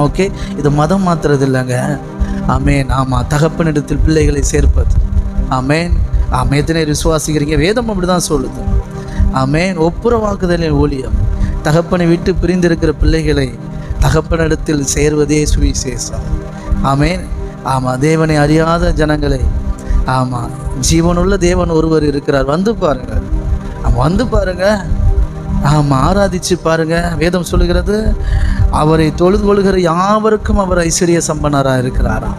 Okay இது மதம் மாத்துறது இல்லைங்க. ஆமேன் ஆமாம் தகப்பனிடத்தில் பிள்ளைகளை சேர்ப்பது. ஆமேன் ஆமே. எத்தனை விசுவாசிக்கிறீங்க? வேதம் அப்படி தான் சொல்லுது. ஆமேன் ஒப்புரவாக்குதலின் ஊழியம். தகப்பனை விட்டு பிரிந்திருக்கிற பிள்ளைகளை தகப்பனிடத்தில் சேர்வதே சுவிசேஷம். ஆமேன் ஆமாம் தேவனை அறியாத ஜனங்களை. ஆமாம் ஜீவனுள்ள தேவன் ஒருவர் இருக்கிறார். வந்து பாருங்க. ஆமாம் வந்து பாருங்க. ஆமாம் ஆராதிச்சு பாருங்க. வேதம் சொல்லுகிறது அவரை தொழுது கொள்கிற யாவருக்கும் அவர் ஐஸ்வர்ய சம்பனராக இருக்கிறாராம்.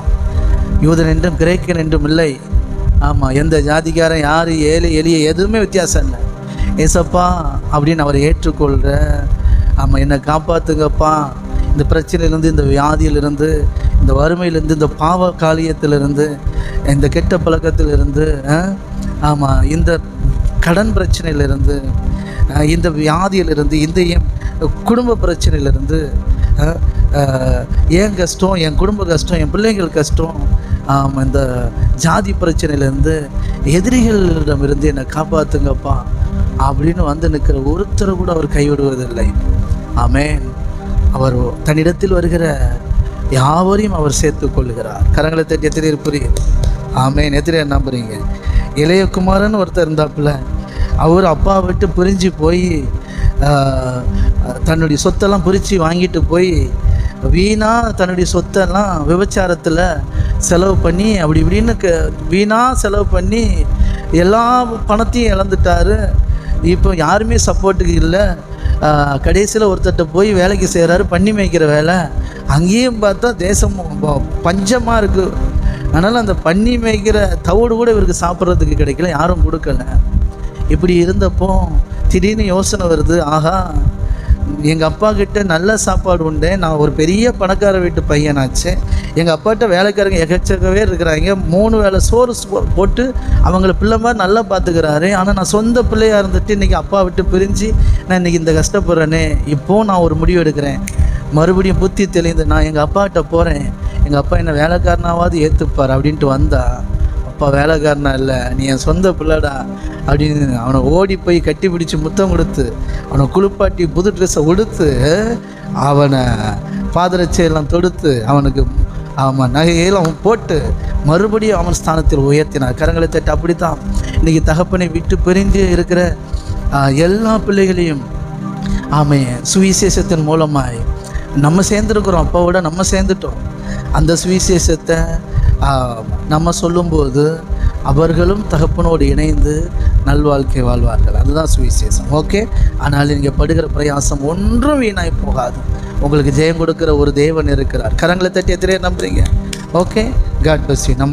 யூதன் என்றும் கிரேக்கன் என்றும் இல்லை. ஆமாம் எந்த ஜாதிக்காரன் யார் ஏழை எளிய எதுவுமே வித்தியாசம் இல்லை. ஏசப்பா அப்படின்னு அவரை ஏற்றுக்கொள்கிற ஆமாம் என்னை காப்பாற்றுங்கப்பா இந்த பிரச்சனையிலேருந்து இந்த வியாதியிலிருந்து இந்த வறுமையிலேருந்து இந்த பாவ காலியத்திலிருந்து இந்த கெட்ட பழக்கத்திலிருந்து ஆமாம் இந்த கடன் பிரச்சனையிலிருந்து இந்த வியாதியிலிருந்து இந்த என் குடும்ப பிரச்சனையிலிருந்து என் கஷ்டம் என் குடும்ப கஷ்டம் என் பிள்ளைங்கள் கஷ்டம் இந்த ஜாதி பிரச்சனையிலேருந்து எதிரிகளிடமிருந்து என்னை காப்பாற்றுங்கப்பா அப்படின்னு வந்து நிற்கிற ஒருத்தரை கூட அவர் கைவிடுவதில்லை. ஆமேன். அவர் தன்னிடத்தில் வருகிற யாவரையும் அவர் சேர்த்துக் கொள்கிறார் கரங்களை தட்டி எத்தனை புரியும் ஆமேன். எத்தனை நம்புறீங்க? இளையகுமாரன் ஒருத்தர் இருந்தாப்புல அவர் அப்பா விட்டு பிரிஞ்சு போய் தன்னுடைய சொத்தெல்லாம் பிரித்து வாங்கிட்டு போய் வீணாக தன்னுடைய சொத்தெல்லாம் விபச்சாரத்தில் செலவு பண்ணி அப்படி இப்படின்னு க வீணாக செலவு பண்ணி எல்லா பணத்தையும் இழந்துட்டார். இப்போ யாருமே சப்போர்ட்டுக்கு இல்லை. கடைசியில் ஒருத்தர்கிட்ட போய் வேலைக்கு செய்கிறாரு பண்ணி மேய்க்கிற வேலை. அங்கேயும் பார்த்தா தேசம் பஞ்சமாக இருக்குது அதனால் அந்த பண்ணி மேய்க்கிற தவிடு கூட இவருக்கு சாப்பிட்றதுக்கு கிடைக்கல யாரும் கொடுக்கல. இப்படி இருந்தப்போ திடீர்னு யோசனை வருது ஆஹா எங்கள் அப்பா கிட்ட நல்ல சாப்பாடு உண்டு. நான் ஒரு பெரிய பணக்கார வீட்டு பையனாச்சு. எங்கள் அப்பாட்ட வேலைக்காரங்க எகச்சக்கவே இருக்கிறாங்க. மூணு வேளை சோறு போட்டு அவங்கள பிள்ளை மாதிரி நல்லா பார்த்துக்கிறாரு ஆனால் நான் சொந்த பிள்ளையாக இருந்துட்டு இன்றைக்கி அப்பா விட்டு பிரிஞ்சு நான் இன்றைக்கி இந்த கஷ்டப்படுறேனே. இப்போது நான் ஒரு முடிவு எடுக்கிறேன். மறுபடியும் புத்தி தெளிந்து நான் எங்கள் அப்பாகிட்ட போகிறேன் எங்கள் அப்பா என்னை வேலைக்காரனாவது ஏற்றுப்பார் அப்படின்ட்டு வந்தால் அப்பா வேலைக்காரனா இல்லை நீ என் சொந்த பிள்ளைடா அப்படின்னு அவனை ஓடி போய் கட்டி பிடிச்சி முத்தம் கொடுத்து அவனை குளிப்பாட்டி புது ட்ரெஸ்ஸை உடுத்து அவனை பாதரட்சையெல்லாம் தொடுத்து அவனுக்கு அவன் நகையெல்லாம் அவன் போட்டு மறுபடியும் அவன் ஸ்தானத்தில் உயர்த்தினார் கரங்களை தட்டு அப்படி தான் இன்றைக்கி தகப்பனை விட்டு பிரிஞ்சு இருக்கிற எல்லா பிள்ளைகளையும் அவன் சுவிசேஷத்தின் மூலமாய் நம்ம சேர்ந்துருக்குறோம். அப்பாவோட நம்ம சேர்ந்துட்டோம். அந்த சுவிசேஷத்தை நம்ம சொல்லும்போது அவர்களும் தகப்பனோடு இணைந்து நல்வாழ்க்கை வாழ்வார்கள். அதுதான் சுவிசேஷம். ஓகே? ஆனால் நீங்கள் படுகிற பிரயாசம் ஒன்றும் வீணாய் போகாது. உங்களுக்கு ஜெயம் கொடுக்கிற ஒரு தேவன் இருக்கிறார். கரங்களை தட்டி எத்திரே நம்புறீங்க? ஓகே? காட் பஸ் நம்ம